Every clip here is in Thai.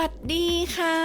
วัสดีค่ะ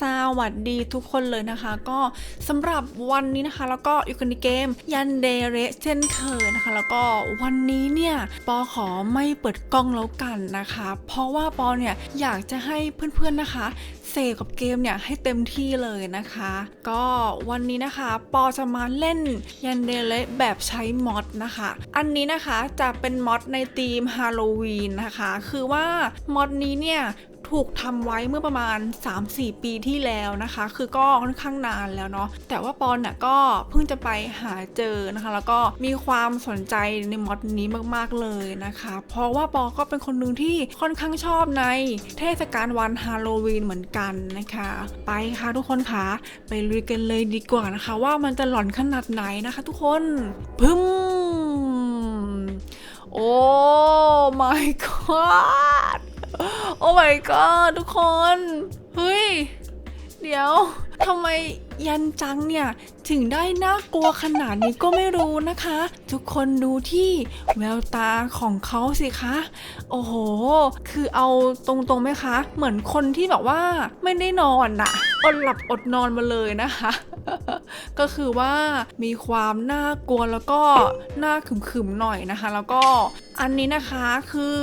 สวัสดีทุกคนเลยนะคะ ก็สำหรับวันนี้นะคะ แล้วก็อยู่กันในเกมยันเดเรเช่นเคยนะคะ แล้วก็วันนี้เนี่ยปอขอไม่เปิดกล้องแล้วกันนะคะ เพราะว่าปอเนี่ยอยากจะให้เพื่อนๆนะคะเสพกับเกมเนี่ยให้เต็มที่เลยนะคะ ก็วันนี้นะคะปอจะมาเล่นยันเดเลแบบใช้มอดนะคะ อันนี้นะคะจะเป็นมอดในธีมฮาโลวีนนะคะ คือว่ามอดนี้เนี่ย ถูกทำไว้เมื่อประมาณ 3-4 ปีที่แล้วนะคะ คือก็ค่อนข้างนานแล้วเนาะแต่ว่าปอนน่ะก็เพิ่งจะไปหาเจอนะคะ แล้วก็มีความสนใจในมอดนี้มากๆเลยนะคะ เพราะว่าปอก็เป็นคนหนึ่งที่ค่อนข้างชอบในเทศกาลวันฮาโลวีนเหมือนกันนะคะ ไปค่ะทุกคนคะไปลุยกันเลยดีกว่านะคะ ว่ามันจะหลอนขนาดไหนนะคะ ทุกคนพึ่มโอ้ my god โอ้ my god ทุกคน เฮ้ย เดี๋ยวทำไมยันจังเนี่ย ถึงได้น่ากลัวขนาดนี้ก็ไม่รู้นะคะ ทุกคนดูที่แววตาของเขาสิคะ โอ้โห คือเอาตรงๆไหมคะ เหมือนคนที่แบบว่าไม่ได้นอนนะอดหลับอดนอนมาเลยนะคะ ก็คือว่ามีความน่ากลัวแล้วก็น่าขึมๆหน่อยนะคะ แล้วก็อันนี้นะคะคือ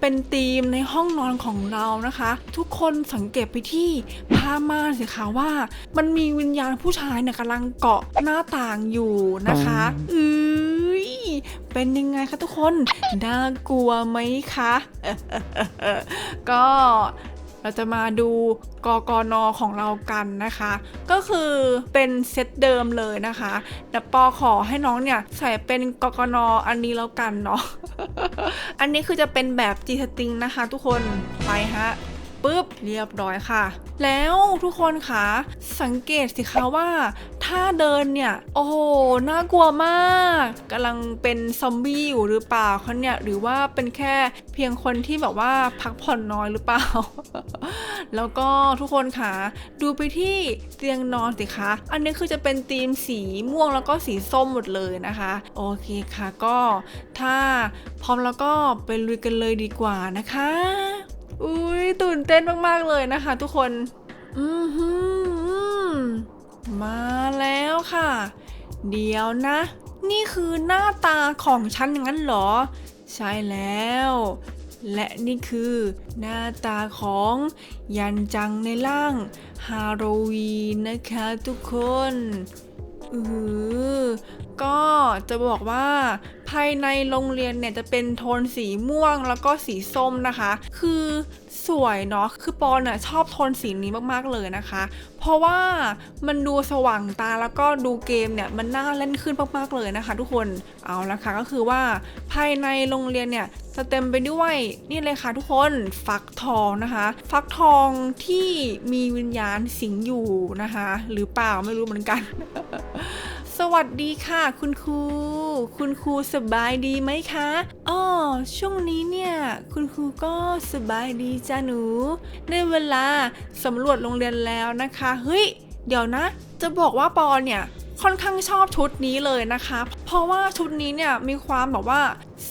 เป็นธีมในห้องนอนของเรานะคะ ทุกคนสังเกตไปที่ผ้าม่านสิคะว่า มันมีวิญญาณผู้ชายเนี่ยกำลังเกาะหน้าต่างอยู่นะคะอือเป็นยังไงคะทุกคน น่ากลัวไหมคะ ก็ เราจะมาดูกกนของเรากันนะคะ ก็คือเป็นเซตเดิมเลยนะคะแต่ปอขอให้น้องเนี่ยใส่เป็นกกนอันนี้แล้วกันเนาะ อันนี้คือจะเป็นแบบจีสติงนะคะทุกคน ไปฮะ ปุ๊บเรียบร้อยค่ะ แล้วทุกคนคะสังเกตสิคะว่า ถ้าเดินเนี่ย โอ้โหน่ากลัวมากกำลังเป็นซอมบี้อยู่หรือเปล่าเขาเนี่ยหรือว่าเป็นแค่เพียงคนที่แบบว่าพักผ่อนน้อยหรือเปล่า แล้วก็ทุกคนคะดูไปที่เตียงนอนสิคะ อันนี้คือจะเป็นธีมสีม่วงแล้วก็สีส้มหมดเลยนะคะ โอเคค่ะก็ถ้าพร้อมแล้วก็ไปลุยกันเลยดีกว่านะคะ อุ้ยตื่นเต้นมากๆเลยนะคะ ทุกคน อือหือมาแล้วค่ะ เดี๋ยวนะ นี่คือหน้าตาของฉันอย่างนั้นเหรอ ใช่แล้ว และนี่คือหน้าตาของยันจังในร่างฮาโลวีนนะคะทุกคนเออ ก็จะบอกว่าภายในโรงเรียนเนี่ยจะเป็นโทนสีม่วงแล้วก็สีส้มนะคะ คือสวยเนาะคือปอนน่ะชอบโทนสีนี้มากๆเลยนะคะ เพราะว่ามันดูสว่างตาแล้วก็ดูเกมเนี่ยมันน่าเล่นขึ้นมากๆเลยนะคะ ทุกคนเอาละค่ะก็คือว่าภายในโรงเรียนเนี่ยจะเต็มไปด้วยนี่เลยค่ะทุกคนฟักทองนะคะ ฟักทองที่มีวิญญาณสิงอยู่นะคะ หรือเปล่าไม่รู้เหมือนกัน สวัสดีค่ะ คุณครู คุณครูสบายดีไหมคะอ๋อช่วงนี้เนี่ย คุณครูก็สบายดีจ้าหนู ได้เวลาสำรวจโรงเรียนแล้วนะคะ เฮ้ย เดี๋ยวนะ จะบอกว่าปอเนี่ย ค่อนข้างชอบชุดนี้เลยนะคะ เพราะว่าชุดนี้เนี่ยมีความแบบว่า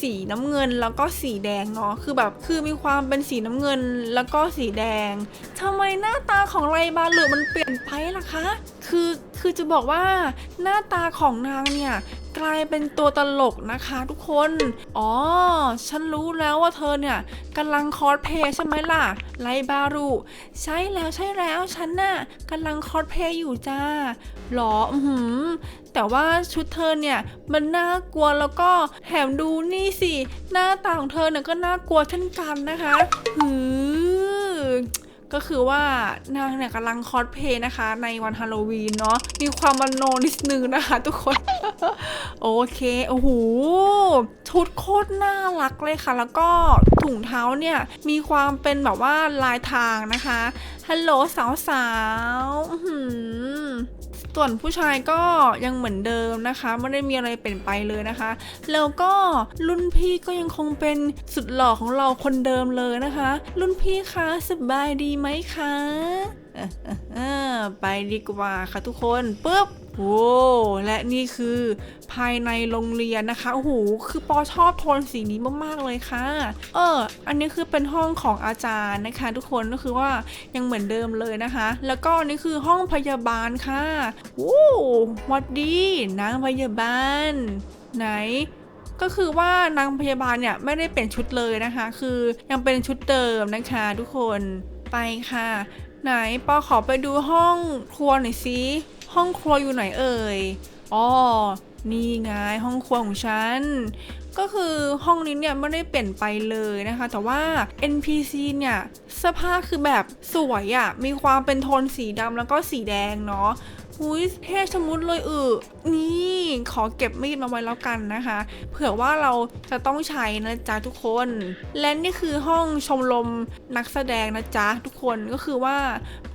สีน้ำเงินแล้วก็สีแดงเนาะคือแบบคือมีความเป็นสีน้ำเงินแล้วก็สีแดงทำไมหน้าตาของไรบาลูมันเปลี่ยนไปล่ะคะ คือคือจะบอกว่าหน้าตาของนางเนี่ย กลายเป็นตัวตลกนะคะทุกคน อ๋อ ฉันรู้แล้วว่าเธอเนี่ยกำลังคอสเพย์ใช่ไหมล่ะ ไลบารุ ใช่แล้วใช่แล้วฉันน่ะกำลังคอสเพย์อยู่จ้าหรออือหือแต่ว่าชุดเธอเนี่ยมันน่ากลัวแล้วก็แถมดูนี่สิ หน้าตาของเธอเนี่ยก็น่ากลัวเช่นกันนะคะหือ ก็คือว่านางเนี่ยกำลังคอสเพย์นะคะ ในวันฮาโลวีนเนาะมีความมโนนิดนึงนะคะ ทุกคน โอเค โอ้โหชุดโคตรน่ารักเลยค่ะ แล้วก็ถุงเท้าเนี่ย มีความเป็นแบบว่าลายทางนะคะฮัลโหลสาวๆอื้อหือ ส่วนผู้ชายก็ยังเหมือนเดิมนะคะไม่ได้มีอะไรเปลี่ยนไปเลยนะคะ แล้วก็รุ่นพี่ก็ยังคงเป็นสุดหล่อของเราคนเดิมเลยนะคะ รุ่นพี่คะสบายดีไหมคะไปดีกว่าค่ะทุกคนปุ๊บ โอ้และนี่คือภายในโรงเรียนนะคะโอ้โหคือปอชอบโทนสีนี้มากๆเลยค่ะ เออ อันนี้คือเป็นห้องของอาจารย์นะคะ ทุกคนก็คือว่ายังเหมือนเดิมเลยนะคะ แล้วก็นี่คือห้องพยาบาลค่ะโอ้วัดดีนางพยาบาล ไหนก็คือว่านางพยาบาลเนี่ยไม่ได้เปลี่ยนชุดเลยนะคะ คือยังเป็นชุดเดิมนะคะทุกคนไปค่ะ ไหนปอขอไปดูห้องครัวหน่อยสิ ห้องครัวอยู่ไหนเอ่ยอ๋อนี่ไงห้องครัวของฉัน ก็คือห้องนี้เนี่ยไม่ได้เปลี่ยนไปเลยนะคะ แต่ว่า NPC เนี่ยเสื้อผ้าคือแบบสวยอะ่ะ มีความเป็นโทนสีดำแล้วก็สีแดงเนาะหุยเท่ชะมุดเลยเออนี่ขอเก็บมีดมาไว้แล้วกันนะคะ เผื่อว่าเราจะต้องใช้นะจ๊ะทุกคน และนี่คือห้องชมรมนักแสดงนะจ๊ะทุกคนก็คือว่า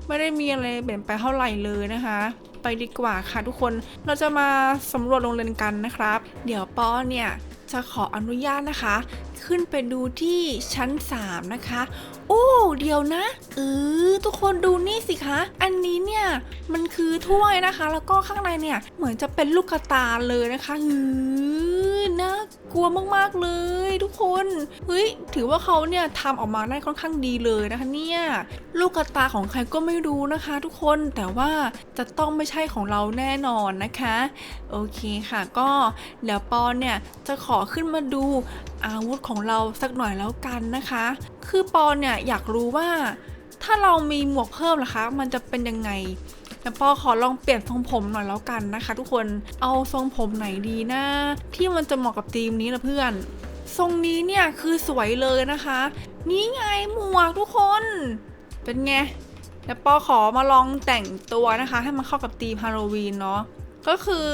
ไม่ได้มีอะไรเปลี่ยนไปเท่าไหร่เลยนะคะ ไปดีกว่าค่ะทุกคน เราจะมาสำรวจโรงเรียนกันนะครับ เดี๋ยวป้อเนี่ยจะขออนุญาตนะคะ ขึ้นไปดูที่ชั้น 3 นะคะ โอ้ เดี๋ยวนะเออทุกคนดูนี่สิคะ อันนี้เนี่ย มันคือถ้วยนะคะ แล้วก็ข้างในเนี่ย เหมือนจะเป็นลูกกระตาเลยนะคะเออ น่ากลัวมากๆเลยทุกคน เฮ้ย ถือว่าเขาเนี่ยทำออกมาได้ค่อนข้างดีเลยนะคะเนี่ย ลูกตาของใครก็ไม่รู้นะคะ ทุกคน แต่ว่าจะต้องไม่ใช่ของเราแน่นอนนะคะ โอเคค่ะ ก็เดี๋ยวปอนเนี่ยจะขอขึ้นมาดูอาวุธของเราสักหน่อยแล้วกันนะคะ คือปอนเนี่ยอยากรู้ว่า ถ้าเรามีหมวกเพิ่มล่ะคะ มันจะเป็นยังไง แต่ปอขอลองเปลี่ยนทรงผมหน่อยแล้วกันนะคะ ทุกคนเอาทรงผมไหนดีนะที่มันจะเหมาะกับธีมนี้นะเพื่อน ทรงนี้เนี่ยคือสวยเลยนะคะ นี่ไงหมวกทุกคน เป็นไงแล้วปอขอมาลองแต่งตัวนะคะ ให้มันเข้ากับธีมฮาโลวีนเนาะก็คือ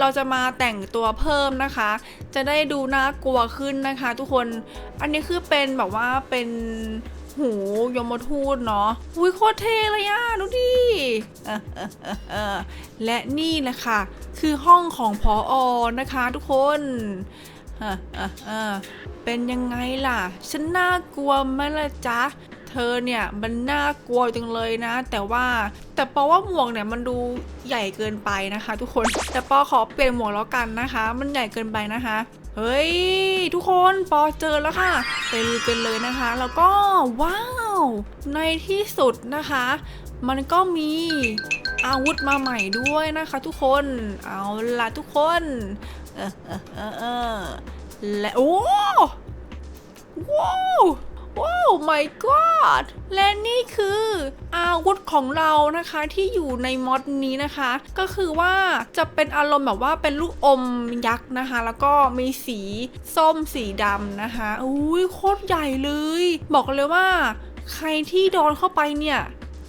เราจะมาแต่งตัวเพิ่มนะคะ จะได้ดูน่ากลัวขึ้นนะคะ ทุกคน อันนี้คือเป็นแบบว่าเป็น หูยมทูตเนาะอุ้ยโคตรเท่เลยอะดูดิและนี่แหละค่ะ คือห้องของพออนะคะทุกคนเเป็นยังไงล่ะ ฉันน่ากลัวไหมล่ะจ๊ะ เธอเนี่ยมันน่ากลัวจังเลยนะ แต่ว่าแต่ปอว่าหมวกเนี่ยมันดูใหญ่เกินไปนะคะ ทุกคน แต่ปอขอเปลี่ยนหมวกแล้วกันนะคะ มันใหญ่เกินไปนะคะ เฮ้ย ทุกคนปอเจอแล้วค่ะไปดูกันเลยนะคะ แล้วก็ว้าว ในที่สุดนะคะ มันก็มีอาวุธมาใหม่ด้วยนะคะทุกคนเอาละทุกคนเออเออเออเออและโอ้ว้าว ว้าว my god และนี่คืออาวุธของเรานะคะที่อยู่ในมอดนี้นะคะ ก็คือว่าจะเป็นอารมณ์แบบว่าเป็นลูกอมยักษ์นะคะ แล้วก็มีสีส้มสีดำนะคะอุ้ยโคตรใหญ่เลย บอกเลยว่า ใครที่โดนเข้าไปเนี่ย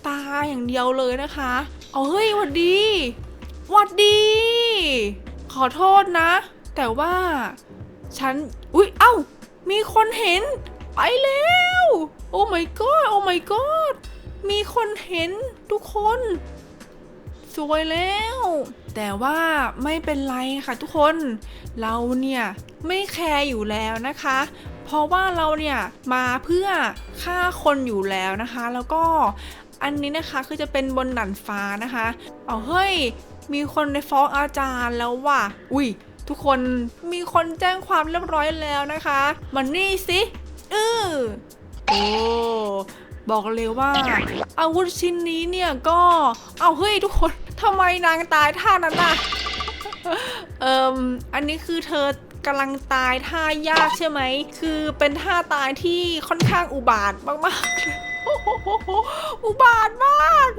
ตายอย่างเดียวเลยนะคะเอาเฮ้ยหวัดดีหวัดดี ขอโทษนะ แต่ว่า ฉัน อุ๊ย เอ้า มีคนเห็น ไปแล้ว โอ้ my god โอ้ my god มีคนเห็นทุกคน สวยแล้ว แต่ว่าไม่เป็นไรค่ะทุกคน เราเนี่ยไม่แคร์อยู่แล้วนะคะ เพราะว่าเราเนี่ยมาเพื่อฆ่าคนอยู่แล้วนะคะ แล้วก็อันนี้นะคะคือจะเป็นบนดันฟ้านะคะ เอาเฮ้ย มีคนในฟ้องอาจารย์แล้วว่ะ อุ้ยทุกคนมีคนแจ้งความเรียบร้อยแล้วนะคะ มันนี่สิ เออโอ้บอกเลยว่า อาวุธชิ้นนี้เนี่ยก็เอาเฮ้ยทุกคนทำไมนางตายท่านั้นน่ะเอิมอันนี้คือเธอกำลังตายท่ายากใช่ไหม คือเป็นท่าตายที่ค่อนข้างอุบาทมากๆ อุบาทมาก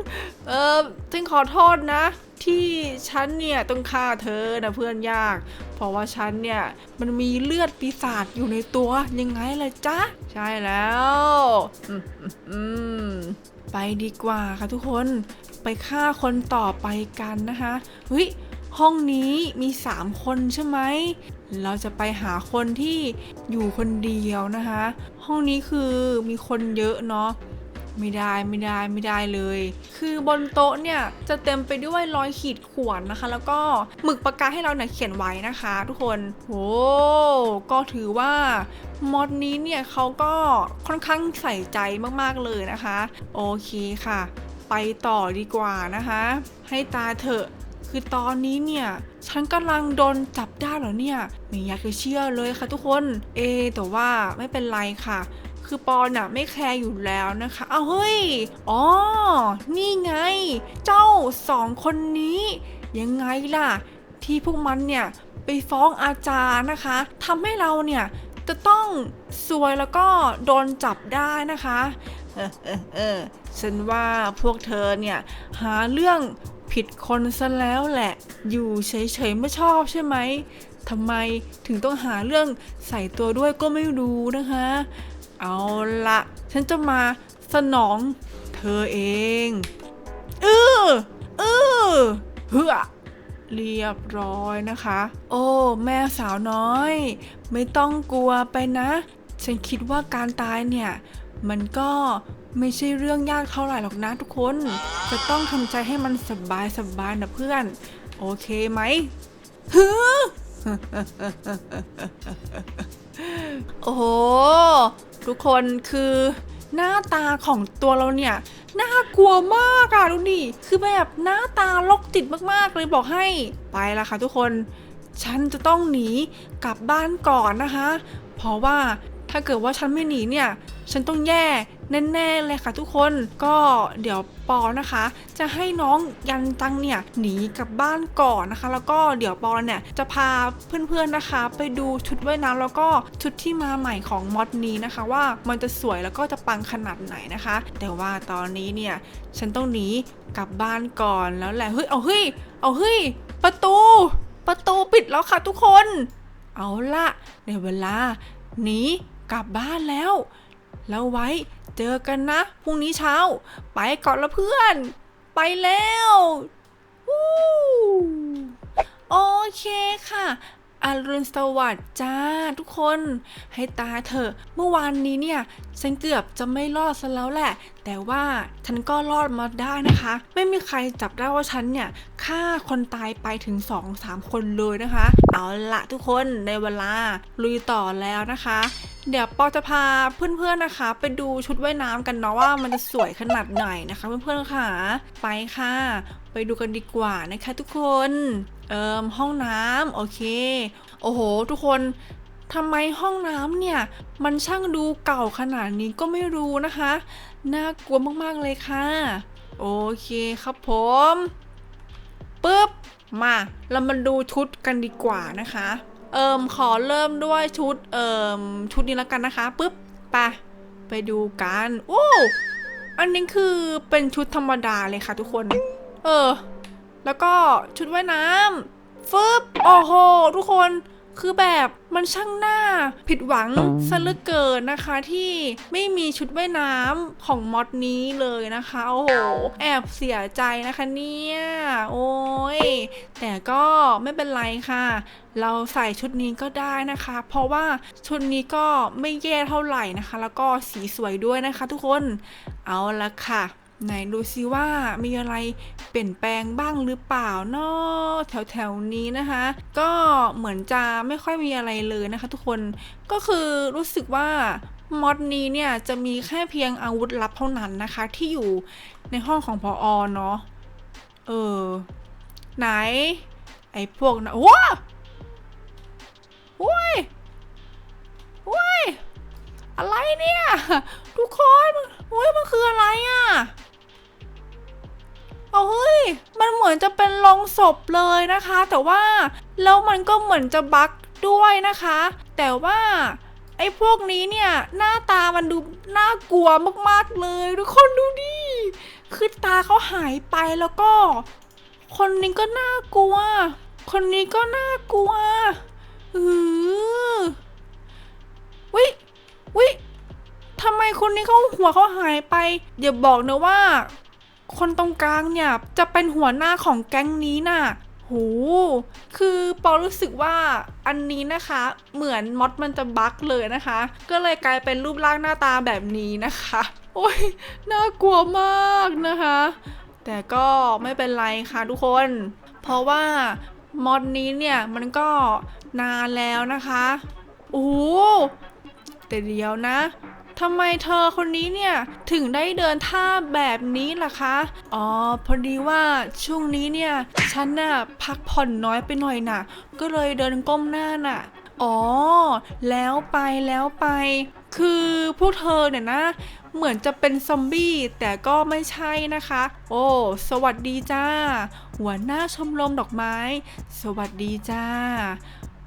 เออจึงขอโทษนะ ที่ฉันเนี่ยต้องฆ่าเธอนะเพื่อนยาก เพราะว่าฉันเนี่ยมันมีเลือดปีศาจอยู่ในตัวยังไงล่ะจ๊ะ ใช่แล้วอืมไปดีกว่าค่ะทุกคนไปฆ่าคนต่อไปกันนะคะเฮ้ย ห้องนี้มี 3 คนใช่ไหม เราจะไปหาคนที่อยู่คนเดียวนะคะ ห้องนี้คือมีคนเยอะเนาะไม่ได้ไม่ได้ไม่ได้เลย คือบนโต๊ะเนี่ยจะเต็มไปด้วยรอยขีดข่วนนะคะ แล้วก็หมึกปากกาให้เราเนี่ยเขียนไว้นะคะ ทุกคนโอ้ก็ถือว่ามอดนี้เนี่ยเขาก็ค่อนข้างใส่ใจมากๆเลยนะคะ โอเคค่ะ ไปต่อดีกว่านะคะ ให้ตาเถอะ คือตอนนี้เนี่ย ฉันกำลังโดนจับได้เหรอเนี่ย ไม่อยากจะเชื่อเลยค่ะทุกคน เอ แต่ว่าไม่เป็นไรค่ะ คือปอนอะไม่แคร์อยู่แล้วนะคะ เอาเฮ้ย อ๋อ นี่ไง เจ้าสองคนนี้ ยังไงล่ะ ที่พวกมันเนี่ยไปฟ้องอาจารย์นะคะทำให้เราเนี่ยจะต้องซวยแล้วก็โดนจับได้นะคะ เออเออเออฉันว่าพวกเธอเนี่ยหาเรื่อง ผิดคนซะแล้วแหละ อยู่เฉยๆไม่ชอบใช่ไหมทำไมถึงต้องหาเรื่องใส่ตัวด้วยก็ไม่รู้นะคะ เอาละฉันจะมาสนองเธอเองเออเออเฮือเรียบร้อยนะคะ โอ้ แม่สาวน้อย ไม่ต้องกลัวไปนะ ฉันคิดว่าการตายเนี่ย มันก็ ไม่ใช่เรื่องยากเท่าไหร่หรอกนะทุกคน จะต้องทำใจให้มันสบายสบายๆนะเพื่อน โอเคไหมฮึโอ้โห ทุกคนคือหน้าตาของตัวเราเนี่ย น่ากลัวมากอะดูดิคือแบบหน้าตาลกติดมากๆเลยบอกให้ไปละค่ะทุกคน ฉันจะต้องหนีกลับบ้านก่อนนะคะ เพราะว่าถ้าเกิดว่าฉันไม่หนีเนี่ย ฉันต้องแย่ แน่ๆเลยค่ะทุกคนก็เดี๋ยวปอนะคะ จะให้น้องยันตังเนี่ยหนีกลับบ้านก่อนนะคะ แล้วก็เดี๋ยวปอเนี่ยจะพาเพื่อนๆนะคะ ไปดูชุดว่ายน้ำแล้วก็ชุดที่มาใหม่ของมอดนี้นะคะ ว่ามันจะสวยแล้วก็จะปังขนาดไหนนะคะ แต่ว่าตอนนี้เนี่ยฉันต้องหนีกลับบ้านก่อนแล้วแหละเฮ้ยเอาเฮ้ยเอาเฮ้ยประตู ประตูปิดแล้วค่ะทุกคน เอาละในเวลาหนีกลับบ้านแล้ว แล้วไว้เจอกันนะ พรุ่งนี้เช้า ไปก่อนละเพื่อน ไปแล้วโอเคค่ะอรุณสวัสดิ์จ้าทุกคน ให้ตาเถอะเมื่อวานนี้เนี่ย ฉันเกือบจะไม่รอดซะแล้วแหละ แต่ว่าฉันก็รอดมาได้นะคะ ไม่มีใครจับได้ว่าฉันเนี่ยฆ่าคนตายไปถึง 2-3 คนเลยนะคะ เอาละทุกคนในเวลาลุยต่อแล้วนะคะ เดี๋ยวปอจะพาเพื่อนๆนะคะ ไปดูชุดว่ายน้ำกันเนาะว่ามันจะสวยขนาดไหนนะคะ เพื่อนๆค่ะ ไปค่ะ ไปดูกันดีกว่านะคะทุกคนเอิมห้องน้ำโอเค โอ้โห ทุกคนทำไมห้องน้ำเนี่ย มันช่างดูเก่าขนาดนี้ก็ไม่รู้นะคะ น่ากลัวมากๆเลยค่ะ โอเคครับผมปึ๊บมาเรามาดูชุดกันดีกว่านะคะ เอิมขอเริ่มด้วยชุดเอิมชุดนี้แล้วกันนะคะปุ๊บไปไปดูกันโอ้อันนี้คือเป็นชุดธรรมดาเลยค่ะทุกคน เออ แล้วก็ชุดว่ายน้ำฟึบโอ้โหทุกคน คือแบบมันช่างหน้าผิดหวังซะเหลือเกินนะคะที่ไม่มีชุดว่ายน้ำของมอดนี้เลยนะคะ โอ้โห แอบเสียใจนะคะเนี่ย โอ้ย แต่ก็ไม่เป็นไรค่ะ เราใส่ชุดนี้ก็ได้นะคะ เพราะว่าชุดนี้ก็ไม่แย่เท่าไหร่นะคะ แล้วก็สีสวยด้วยนะคะทุกคน เอาละค่ะ ไหนดูซิว่ามีอะไรเปลี่ยนแปลงบ้างหรือเปล่าเนาะแถวๆนี้นะคะ ก็เหมือนจะไม่ค่อยมีอะไรเลยนะคะ ทุกคนก็คือรู้สึกว่ามอดนี้เนี่ยจะมีแค่เพียงอาวุธลับเท่านั้นนะคะ ที่อยู่ในห้องของพออเนาะเออ ไหน ไอ้พวกนะว้าโว้ยว้ยอะไรเนี่ย ทุกคนโอ้ยมันคืออะไรอะ เอาเฮ้ย มันเหมือนจะเป็นโลงศพเลยนะคะ แต่ว่าแล้วมันก็เหมือนจะบั๊กด้วยนะคะ แต่ว่าไอ้พวกนี้เนี่ยหน้าตามันดูน่ากลัวมากๆเลยทุกคนดูดิคือตาเขาหายไปแล้วก็ คนนี้ก็น่ากลัว คนนี้ก็น่ากลัวเออวิวิทำไมคนนี้เขาหัวเขาหายไปอย่าบอกนะว่า คนตรงกลางเนี่ยจะเป็นหัวหน้าของแก๊งนี้น่ะโหคือปอรู้สึกว่าอันนี้นะคะ เหมือนมอดมันจะบั๊กเลยนะคะ ก็เลยกลายเป็นรูปร่างหน้าตาแบบนี้นะคะ โอ้ยน่ากลัวมากนะคะ แต่ก็ไม่เป็นไรค่ะทุกคน เพราะว่ามอดนี้เนี่ยมันก็นานแล้วนะคะ โอ้โหแต่เดียวนะ ทำไมเธอคนนี้เนี่ย ถึงได้เดินท่าแบบนี้ล่ะคะ อ๋อ พอดีว่าช่วงนี้เนี่ย ฉันน่ะพักผ่อนน้อยไปหน่อยน่ะ ก็เลยเดินก้มหน้าน่ะ อ๋อ แล้วไปแล้วไป คือพวกเธอเนี่ยนะ เหมือนจะเป็นซอมบี้แต่ก็ไม่ใช่นะคะ โอ้ สวัสดีจ้า หัวหน้าชมรมดอกไม้ สวัสดีจ้า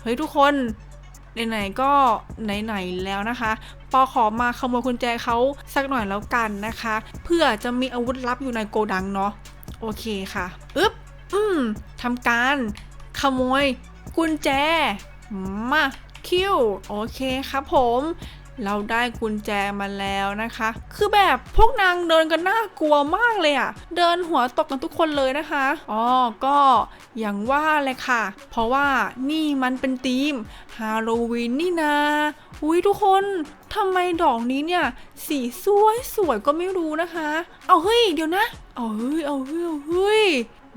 เฮ้ยทุกคนไหนๆก็ไหนๆแล้วนะคะ ปอขอมาขโมยกุญแจเขาสักหน่อยแล้วกันนะคะ เพื่อจะมีอาวุธลับอยู่ในโกดังเนาะโอเคค่ะอึ๊บอืมทำการขโมยกุญแจมาคิวโอเคครับผม เราได้กุญแจมาแล้วนะคะ คือแบบพวกนางเดินกันน่ากลัวมากเลยอะเดินหัวตกกันทุกคนเลยนะคะอ๋อก็อย่างว่าเลยค่ะ เพราะว่านี่มันเป็นธีมฮาโลวีนนี่นา อุ้ยทุกคนทำไมดอกนี้เนี่ย สีสวยสวยก็ไม่รู้นะคะ เอาเฮ้ยเดี๋ยวนะ เอาเฮ้ยเอาเฮ้ยเอาเฮ้ย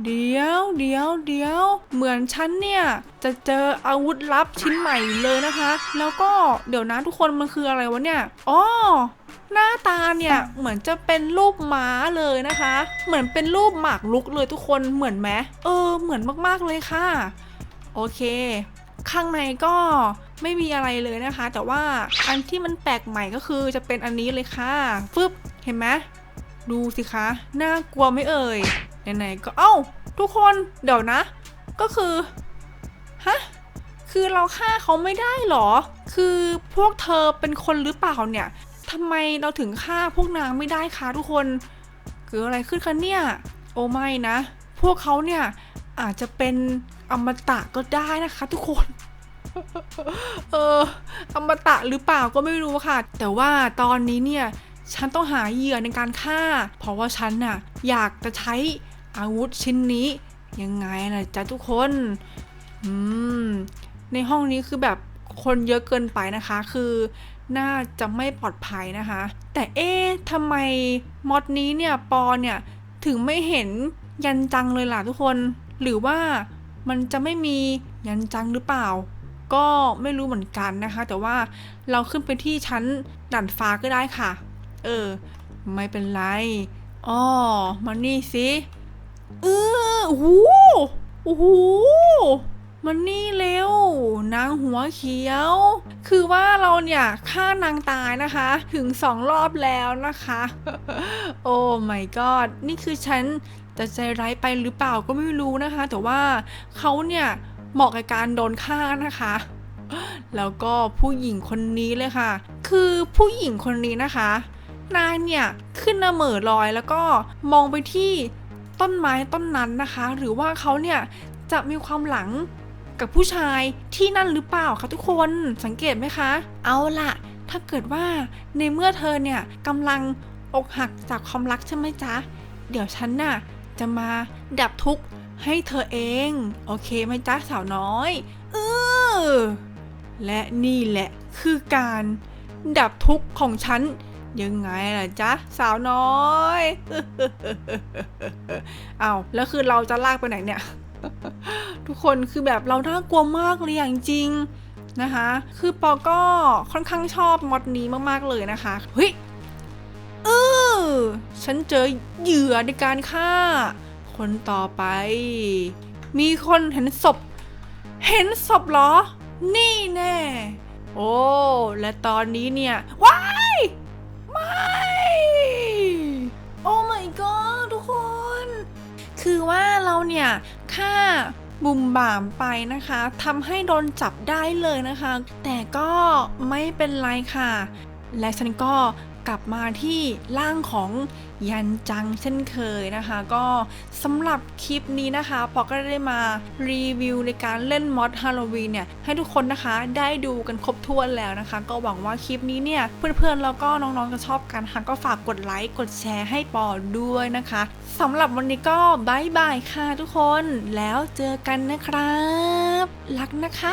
เดี๋ยวเดี๋ยวเดี๋ยวเหมือนฉันเนี่ย จะเจออาวุธลับชิ้นใหม่เลยนะคะ แล้วก็เดี๋ยวนะทุกคนมันคืออะไรวะเนี่ยอ๋อหน้าตาเนี่ยเหมือนจะเป็นรูปม้าเลยนะคะ เหมือนเป็นรูปหมากรุกเลยทุกคนเหมือนไหมเออ เหมือนมากๆเลยค่ะ โอเค ข้างในก็ ไม่มีอะไรเลยนะคะ แต่ว่าอันที่มันแปลกใหม่ก็คือจะเป็นอันนี้เลยค่ะฟึบเห็นไหมดูสิคะน่ากลัวไม่เอ่ยไหนๆก็เอ้า ทุกคนเดี๋ยวนะ ก็คือฮะคือเราฆ่าเขาไม่ได้หรอ คือพวกเธอเป็นคนหรือเปล่าเนี่ยทำไมเราถึงฆ่าพวกนางไม่ได้คะทุกคนเกิดอะไรขึ้นคะเนี่ย โอ้ไม่นะ พวกเขาเนี่ยอาจจะเป็นอมตะก็ได้นะคะ ทุกคน เอออมตะหรือเปล่าก็ไม่รู้ค่ะ แต่ว่าตอนนี้เนี่ย ฉันต้องหาเหยื่อในการฆ่า เพราะว่าฉันน่ะอยากจะใช้อาวุธชิ้นนี้ ยังไงล่ะจ๊ะทุกคน อืม ในห้องนี้คือแบบคนเยอะเกินไปนะคะ คือน่าจะไม่ปลอดภัยนะคะ แต่เอ๊ะทำไมมอดนี้เนี่ยปอเนี่ยถึงไม่เห็นยันจังเลยล่ะทุกคน หรือว่ามันจะไม่มียันจังหรือเปล่า ก็ไม่รู้เหมือนกันนะคะ แต่ว่าเราขึ้นไปที่ชั้นด่านฟ้าก็ได้ค่ะ เออ ไม่เป็นไรอ๋อมานี่สิเออโอ้โหโอ้โหมันนี่เร็ว นางหัวเขียว คือว่าเราเนี่ยฆ่านางตายนะคะ ถึงสองรอบแล้วนะคะ โอ้ my god นี่คือฉันจะใจร้ายไปหรือเปล่าก็ไม่รู้นะคะ แต่ว่าเขาเนี่ย เหมาะกับการโดนฆ่านะคะ แล้วก็ผู้หญิงคนนี้เลยค่ะ คือผู้หญิงคนนี้นะคะนางเนี่ยขึ้นมาเหม่อลอยแล้วก็มองไปที่ต้นไม้ต้นนั้นนะคะ หรือว่าเขาเนี่ยจะมีความหลังกับผู้ชายที่นั่นหรือเปล่าคะทุกคนสังเกตไหมคะ เอาล่ะ ถ้าเกิดว่าในเมื่อเธอเนี่ยกำลังอกหักจากความรักใช่ไหมจ๊ะ เดี๋ยวฉันน่ะจะมาดับทุกข์ ให้เธอเอง โอเคไหมจ๊ะสาวน้อยเออและนี่แหละคือการ ดับทุกข์ของฉัน ยังไงล่ะจ๊ะสาวน้อยเอาแล้วคือเราจะลากไปไหนเนี่ย ทุกคนคือแบบเราน่ากลัวมากเลยอย่างจริงนะคะ คือปอก็ค่อนข้างชอบมอดนี้มากๆเลยนะคะเฮ้ยเออฉันเจอเหยื่อในการฆ่า คนต่อไป มีคนเห็นศพ เห็นศพเหรอ นี่แน่ โอ้ และตอนนี้เนี่ย ว้าย ไม่ โอ้ my god ทุกคน คือว่าเราเนี่ยฆ่าบุมบามไปนะคะทำให้โดนจับได้เลยนะคะ แต่ก็ไม่เป็นไรค่ะ และฉันก็ กลับมาที่ร่างของยันจังเช่นเคยนะคะ ก็สำหรับคลิปนี้นะคะปอก็ได้มารีวิวในการเล่นมอดฮาโลวีนเนี่ยให้ทุกคนนะคะได้ดูกันครบถ้วนแล้วนะคะ ก็หวังว่าคลิปนี้เนี่ยเพื่อนๆแล้วก็น้องๆจะชอบกันค่ะก็ฝากกดไลค์กดแชร์ให้ปอด้วยนะคะสำหรับวันนี้ก็บายบายค่ะทุกคนแล้วเจอกันนะครับ รักนะคะ